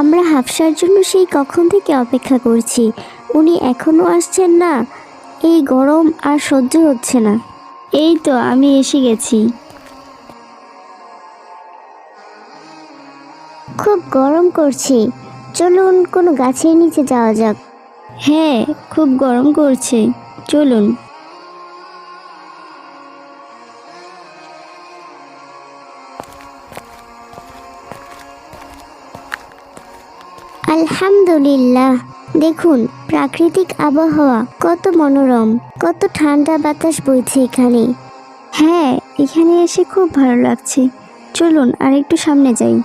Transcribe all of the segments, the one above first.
আমরা হাফসার জন্য সেই কখন থেকে অপেক্ষা করছি। উনি এখনও আসছেন না। এই গরম আর সহ্য হচ্ছে না। এই তো, আমি এসে গেছি। খুব গরম করছে। চলুন, কোনো গাছের নিচে যাওয়া যাক। হ্যাঁ খুব গরম করছে। চলুন। আলহামদুলিল্লাহ। দেখুন, প্রাকৃতিক আবহাওয়া কত মনোরম, কত ঠান্ডা বাতাস বইছে এখানে। হ্যাঁ এখানে এসে খুব ভালো লাগছে। চলুন আর একটু সামনে যাই।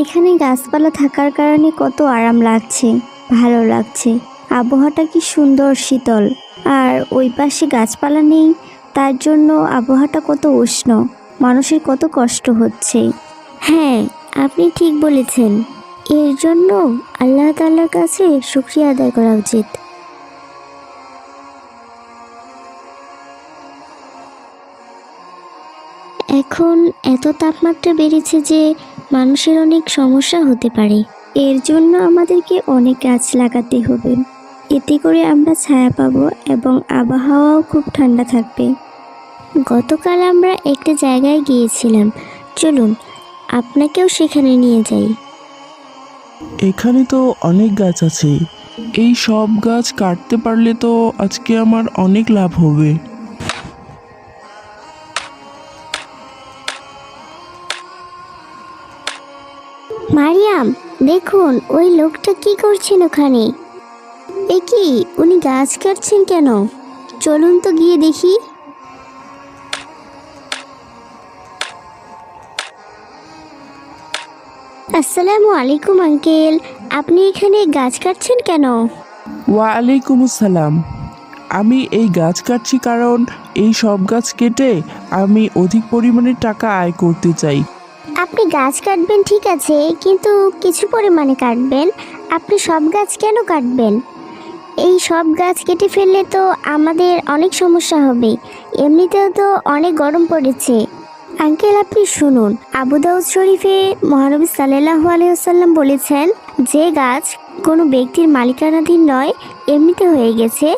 এখানে গাছপালা থাকার কারণে কত আরাম লাগছে, ভালো লাগছে। আবহাওয়াটা কি সুন্দর, শীতল। আর ওই পাশে গাছপালা নেই, তার জন্য আবহাওয়াটা কত উষ্ণ। মানুষের কত কষ্ট হচ্ছে। হ্যাঁ আপনি ঠিক বলেছেন। এর জন্য আল্লাহ তাআলার কাছে শুক্রিয়া আদায় করা উচিত। এখন এত তাপমাত্রা বেড়েছে যে মানুষের অনেক সমস্যা হতে পারে। এর জন্য আমাদেরকে অনেক গাছ লাগাতে হবে। এতে করে আমরা ছায়া পাবো এবং আবহাওয়াও খুব ঠান্ডা থাকবে। গতকাল আমরা একটা জায়গায় গিয়েছিলাম। চলুন আপনাকেও সেখানে নিয়ে যাই। এখানে তো অনেক গাছ আছে। এই সব গাছ কাটতে পারলে তো আজকে আমার অনেক লাভ হবে। মারিয়াম দেখুন ওই লোকটা কি করছেন ওখানে? এ কি উনি গাছ কাটছেন কেন? চলুন তো গিয়ে দেখি। আসসালামু আলাইকুম আঙ্কেল। আপনি এখানে গাছ কাটছেন কেন? ওয়ালাইকুম আসসালাম। আমি এই গাছ কাটছি কারণ এই সব গাছ কেটে আমি অধিক পরিমাণে টাকা আয় করতে চাই। আপনি গাছ কাটবেন ঠিক আছে কিন্তু কিছু পরিমাণে কাটবেন। আপনি সব গাছ কেন কাটবেন? এই সব গাছ কেটে ফেললে তো আমাদের অনেক সমস্যা হবে। এমনিতেও তো অনেক গরম পড়েছে। আঙ্কেল, আপনি শুনুন। আবু দাউদ শরীফে মহানবী সাল্লাহু আলহিহাল্লাম বলেছেন, যে গাছ কোনো ব্যক্তির মালিকানাধীন নয়, এমনিতে হয়ে গেছে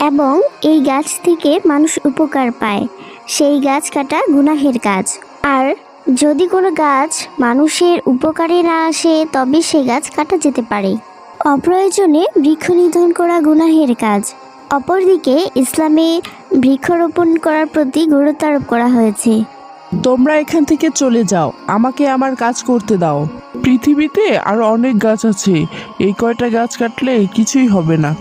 এবং এই গাছ থেকে মানুষ উপকার পায়। সেই গাছ কাটা গুনাহের কাজ। আর যদি কোনো গাছ মানুষের উপকারে না আসে, তবে সে গাছ কাটা যেতে পারে। অপ্রয়োজনে বৃক্ষ নিধন করা গুনাহের কাজ। অপরদিকে ইসলামে বৃক্ষরোপণ করার প্রতি গুরুত্ব আরোপ করা হয়েছে। তোমরা এখান থেকে চলে যাও, আমাকে আমার কাজ করতে দাও। পৃথিবীতে আরও অনেক গাছ আছে, এই কয়টা গাছ কাটলে কিছুই হবে না।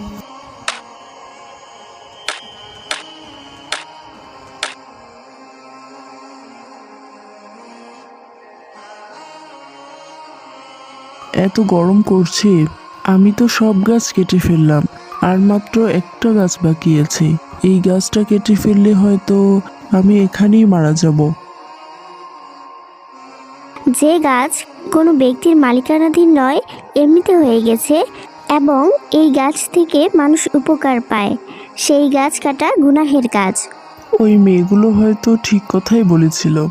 এত গরম করছে, আমি তো সব গাছ কেটে ফেললাম, আর মাত্র একটা গাছ বাকি আছে। এই গাছটা কেটে ফেললে হয়তো আমি এখানেই মারা যাব। যে গাছ কোনো ব্যক্তির মালিকানাধীন নয়, এমনিতে হয়ে গেছে এবং এই গাছ থেকে মানুষ উপকার পায়। সেই গাছ কাটা গুনাহের কাজ। ওই মেয়েগুলো হয়তো ঠিক কথাই বলেছিল।